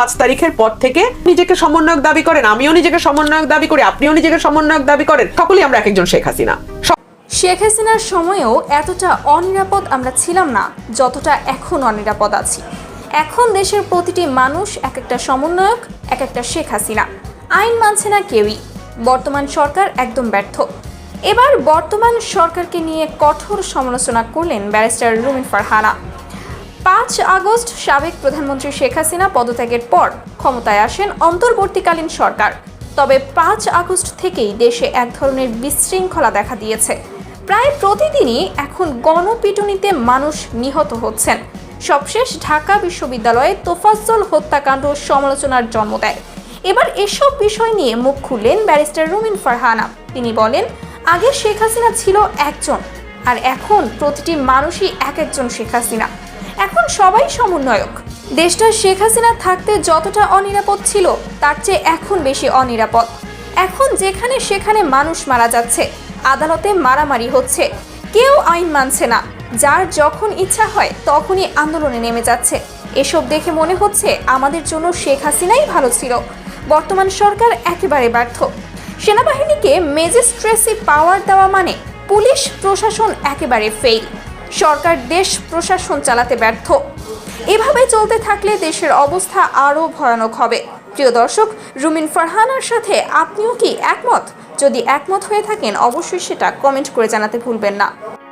পাঁচ তারিখের পর থেকে নিজেকে সমন্বয়ক দাবি করেন, আমিও নিজেকে সমন্বয়ক দাবি করি, আপনিও নিজেকে সমন্বয়ক দাবি করেন, সকলেই আমরা এক একজন শেখ হাসিনা। শেখ হাসিনার সময়েও এতটা অনিরাপদ আমরা ছিলাম না, যতটা এখন অনিরাপদ আছি। এখন দেশের প্রতিটি মানুষ এক একটা সমন্বয়ক এক একটা শেখ হাসিনা। আইন মানছে না কেউই। বর্তমান সরকার একদম ব্যর্থ। এবার বর্তমান সরকারকে নিয়ে কঠোর সমালোচনা করলেন ব্যারিস্টার রুমিন ফারহানা। পাঁচ আগস্ট সাবেক প্রধানমন্ত্রী শেখ হাসিনা পদত্যাগের পর ক্ষমতায় আসেন অন্তর্বর্তীকালীন সরকার। তবে পাঁচ আগস্ট থেকেই দেশে এক ধরনের বিশৃঙ্খলা দেখা দিয়েছে। প্রায় প্রতিদিনই এখন গণপিটুনিতে মানুষ নিহত হচ্ছেন। সবশেষ ঢাকা বিশ্ববিদ্যালয়ে তোফাজ্জল হত্যাকাণ্ড সমালোচনার জন্ম দেয়। এবার এসব বিষয় নিয়ে মুখ খুললেন ব্যারিস্টার রুমিন ফারহানা। তিনি বলেন, আগে শেখ হাসিনা ছিল একজন, আর এখন প্রতিটি মানুষই এক একজন শেখ হাসিনা। সবাই সমন্বয়ক। দেশটা শেখ হাসিনা থাকতে যতটা অনিরাপদ ছিল, তার চেয়ে এখন বেশি অনিরাপদ। এখন যেখানে সেখানে মানুষ মারা যাচ্ছে, আদালতে মারামারি হচ্ছে। কেউ আইন মানছে না। যার যখন ইচ্ছা হয়, তখনই আন্দোলনে নেমে যাচ্ছে। এসব দেখে মনে হচ্ছে আমাদের জন্য শেখ হাসিনাই ভালো ছিল। বর্তমান সরকার একেবারে ব্যর্থ। সেনাবাহিনীকে মেজিস্ট্রেসি পাওয়ার দেওয়া মানে পুলিশ প্রশাসন একেবারে ফেল সরকার দেশ প্রশাসন চালাতে ব্যর্থ। এভাবে চলতে থাকলে দেশের অবস্থা আরও ভয়ানক হবে। প্রিয় দর্শক, রুমিন ফারহানার সাথে আপনিও কি একমত? যদি একমত হয়ে থাকেন, অবশ্যই সেটা কমেন্ট করে জানাতে ভুলবেন না।